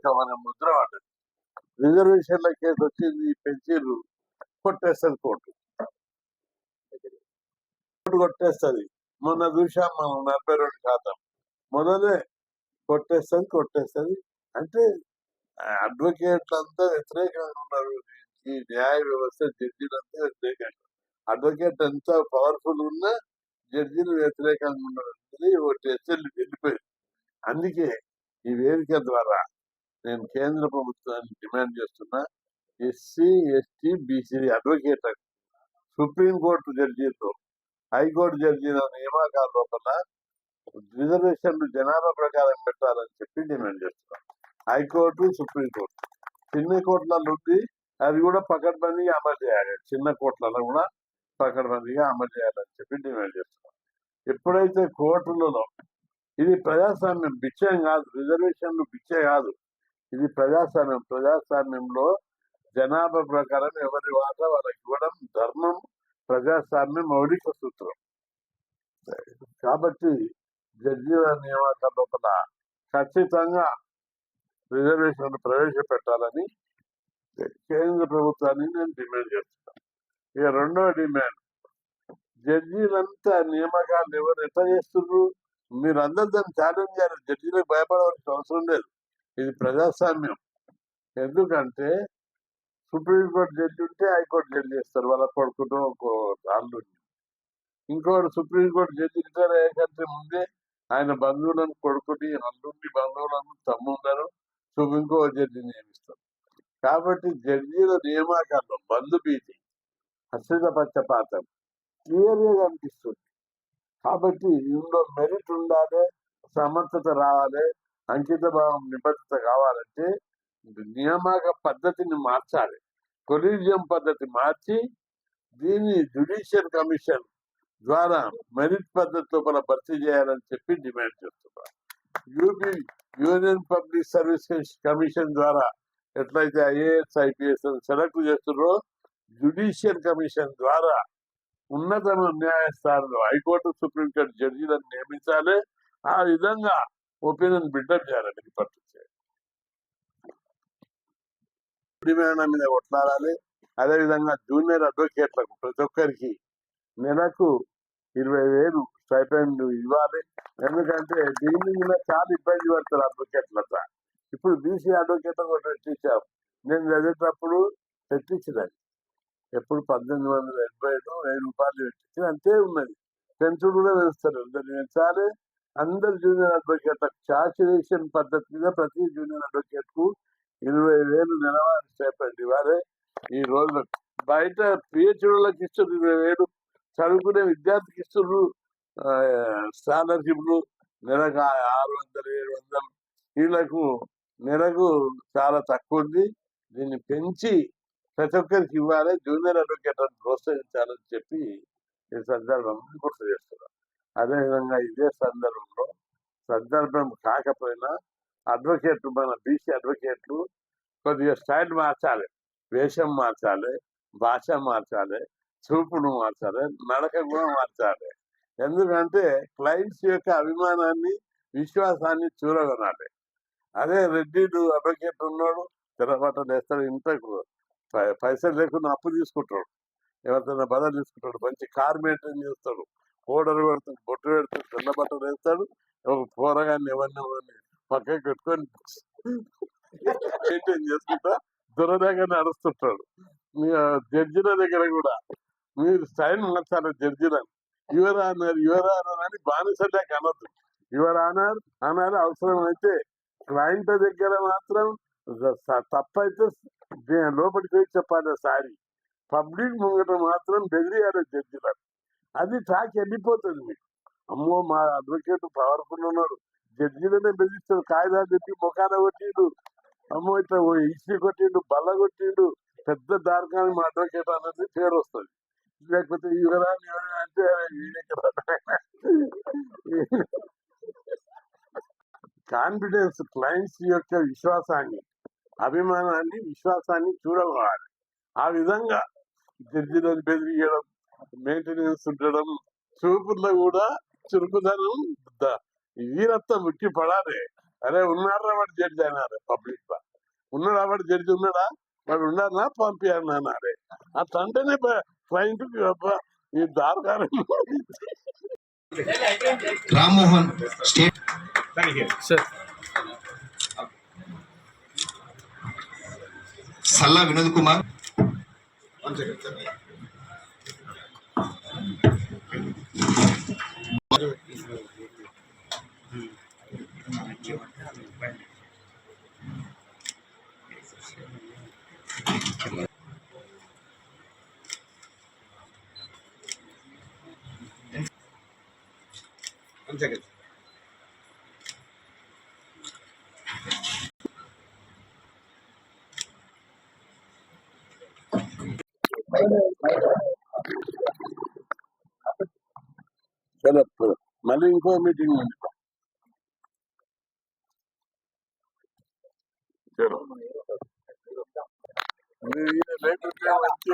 వ్యతిరేకం అనే ముద్ర పడ్డది రిజర్వేషన్ల కేసు వచ్చింది పెన్సిల్ కొట్టేస్తుంది కోర్టు. కోర్టు కొట్టేస్తుంది. మొన్న చూసాం మనం నలభై రెండు శాతం. మొదలే కొట్టేస్తుంది కొట్టేస్తుంది. అంటే అడ్వకేట్లంతా వ్యతిరేకంగా ఉన్నారు. ఈ న్యాయ వ్యవస్థ జడ్జీలంతా వ్యతిరేకంగా. అడ్వకేట్ ఎంత పవర్ఫుల్ ఉన్నా జడ్జీలు వ్యతిరేకంగా ఉన్నారు అనేది ఒకటి వెళ్ళిపోయింది అందుకే ఈ వేదిక ద్వారా నేను కేంద్ర ప్రభుత్వాన్ని డిమాండ్ చేస్తున్నా SC ST BC advocate supreme court జడ్జీలు హైకోర్టు జడ్జీల నియామకాల లోపల రిజర్వేషన్లు జనాభా ప్రకారం పెట్టాలని చెప్పి డిమాండ్ చేస్తున్నాం. హైకోర్టు సుప్రీంకోర్టు చిన్న కోర్టులలో ఉంది అది కూడా పకడ్బందీగా అమలు చేయాలి. చిన్న కోర్టులలో కూడా పకడ్బందీగా అమలు చేయాలని చెప్పి డిమాండ్ చేస్తున్నాం. ఎప్పుడైతే కోర్టులలో ఇది ప్రజాస్వామ్యం బిచ్చం కాదు రిజర్వేషన్లు బిచ్చే కాదు ఇది ప్రజాస్వామ్యం. ప్రజాస్వామ్యంలో జనాభా ప్రకారం ఎవరి వాటా వాళ్ళకి ఇవ్వడం ధర్మం ప్రజాస్వామ్యం మౌలిక సూత్రం. కాబట్టి జడ్జీల నియామకాల లోపల ఖచ్చితంగా రిజర్వేషన్లు ప్రవేశపెట్టాలని కేంద్ర ప్రభుత్వాన్ని నేను డిమాండ్ చేస్తున్నాను. ఇక రెండవ డిమాండ్ జడ్జీలంతా నియామకాలు ఎవరు ఎట్లా చేస్తున్నారు మీరు అందరు దాన్ని ఛాలెంజ్ చేయాలి. జడ్జీలకు భయపడవలసిన అవసరం లేదు. ఇది ప్రజాస్వామ్యం. ఎందుకంటే సుప్రీంకోర్టు జడ్జి ఉంటే హైకోర్టు జడ్జి చేస్తారు. వాళ్ళ కొడుకుంటూ ఒక రాళ్ళు ఇంకోటి సుప్రీంకోర్టు జడ్జి రిటైర్ అయ్యే కంటే ముందే ఆయన బంధువులను కొడుకుని నల్లుండి బంధువులను తమ్ముందరు సుప్రీంకోర్టు జడ్జి నియమిస్తారు. కాబట్టి జడ్జీల నియామకాల్లో బంధు భీతి హస్రిత పక్షపాతం క్లియర్గా కనిపిస్తుంది. కాబట్టి ఇందులో మెరిట్ ఉండాలి సమర్థత రావాలి అంకిత భావం నిబద్ధత కావాలంటే నియామక పద్ధతిని మార్చాలి. కొలీజియం పద్ధతి మార్చి దీన్ని జ్యుడిషియల్ కమిషన్ ద్వారా మెరిట్ పద్ధతి లోపల భర్తీ చేయాలని చెప్పి డిమాండ్ చేస్తున్నారు. UP union public services commission ద్వారా ఎట్లయితే ఐఏఎస్ ఐపీఎస్ సెలెక్ట్ చేస్తున్నారో జ్యుడిషియల్ కమిషన్ ద్వారా ఉన్నత న్యాయస్థానంలో హైకోర్టు సుప్రీంకోర్టు జడ్జీలను నియమించాలి. ఆ విధంగా ఒపీనియన్ బిల్డప్ చేయాలని డిపార్ట్మెంట్ డిమాండ్ మీద కొట్లాడాలి. అదేవిధంగా జూనియర్ అడ్వకేట్లకు ప్రతి ఒక్కరికి నెలకు ఇరవై వేలు స్టైపెండ్ ఇవ్వాలి. ఎందుకంటే దీని మీద చాలా ఇబ్బంది పడతారు అడ్వకేట్లతో. ఇప్పుడు బీసీ అడ్వకేట్ కూడా పెట్టించాం నేను చదివేటప్పుడు పెట్టించినది ఎప్పుడు పద్దెనిమిది వందల ఎనభై ఐదు వెయ్యి రూపాయలు పెట్టించి అంతే ఉన్నది. పెంచుడు కూడా వేస్తారు. అందరు పెంచాలి అందరు జూనియర్ అడ్వకేట్లకు చాచురేషన్ పద్ధతి మీద ప్రతి జూనియర్ అడ్వకేట్కు ఇరవై వేలు నెలవారి స్టైపెండ్ ఇవ్వాలి. ఈ రోజు బయట పిహెచ్డీలకు ఇస్తున్నారు ఇరవై వేలు చదువుకునే విద్యార్థికి ఇస్తున్నారు స్కాలర్షిప్లు నెలకు ఆరు వందలు ఏడు వందలు. వీళ్ళకు నెలకు చాలా తక్కువ ఉంది. దీన్ని పెంచి ప్రతి ఒక్కరికి ఇవ్వాలి. జూనియర్ అడ్వకేట్ ప్రోత్సహించాలని చెప్పి ఈ సందర్భంగా గుర్తు చేస్తున్నాం అదేవిధంగా ఇదే సందర్భంలో సందర్భం కాకపోయినా అడ్వకేట్ మన బీసీ అడ్వకేట్లు కొద్దిగా స్టైల్ మార్చాలి. వేషం మార్చాలి భాష మార్చాలి చూపును మార్చాలి నడక కూడా మార్చాలి. ఎందుకంటే క్లయింట్స్ యొక్క అభిమానాన్ని విశ్వాసాన్ని చూరగొనాలి. అదే రెడ్డిడు అడ్వకేట్ ఉన్నాడు తెల్లబట్టలు వేస్తాడు ఇంతకు పైసలు లేకుండా అప్పు తీసుకుంటాడు. ఎవరితో బదలు తీసుకుంటాడు మంచి కార్ మెయింటైన్ చేస్తాడు. పౌడర్ పెడతాడు బొట్టు పెడతాడు తెల్ల బట్టలు వేస్తాడు ఒక కూరగాయలు ఎవరిని ఎవరిని పక్కకి పెట్టుకొని మెయింటైన్ చేసుకుంటా దురదగా నడుస్తుంటాడు. మీ జడ్జిల దగ్గర కూడా. మీరు స్టైల్ మార్చాలి జడ్జిలను. యువర్ ఆనర్ యువర్ ఆనర్ అని బానిసడ్డా కనొద్దు యువర్ ఆనర్ అనాలి అవసరం అయితే క్లయింట్ దగ్గర మాత్రం తప్పైతే లోపలికి పోయి చెప్పాలి సారీ. పబ్లిక్ ముంగట మాత్రం బెదిరియాలి జడ్జిలకు అది టాక్ వెళ్ళిపోతుంది మీకు. అమ్మో మా అడ్వకేట్ పవర్ఫుల్ ఉన్నాడు. జడ్జీలనే బెదిరిస్తాడు. కాగితాలు చెప్పి ముఖాన కొట్టిండు. అమ్మో ఇట్లా ఇసి కొట్టిండు బల్ల కొట్టిండు. పెద్ద దార్కాన్ని మా అడ్వకేట్ అనేది పేరు వస్తుంది. లేకపోతే యువరా అంటే కాన్ఫిడెన్స్ క్లయింట్స్ యొక్క విశ్వాసాన్ని అభిమానాన్ని విశ్వాసాన్ని చూడవాలి ఆ విధంగా జడ్జిలను బెదిరియడం మెయింటెనెన్స్ ఉండడం చూపుల్లో కూడా చురుకుదనం వీరత్వం ముట్టి పడాలి. అరే ఉన్నారా వాడు జడ్జి అన్నారు పబ్లిక్గా ఉన్నాడా వాడు జడ్జి ఉన్నాడా? వాడు ఉన్నారా పంపి అన్నారే. అట్లంటేనే క్లయింట్ ఈ దారుకారం రామ్మోహన్ స్టేట్ సార్ సల్లా వినోద్ కుమార్. సరే మళ్ళీ ఇంకో మీటింగ్ ఉంది సరే. ఇది లేకుంటే మంచి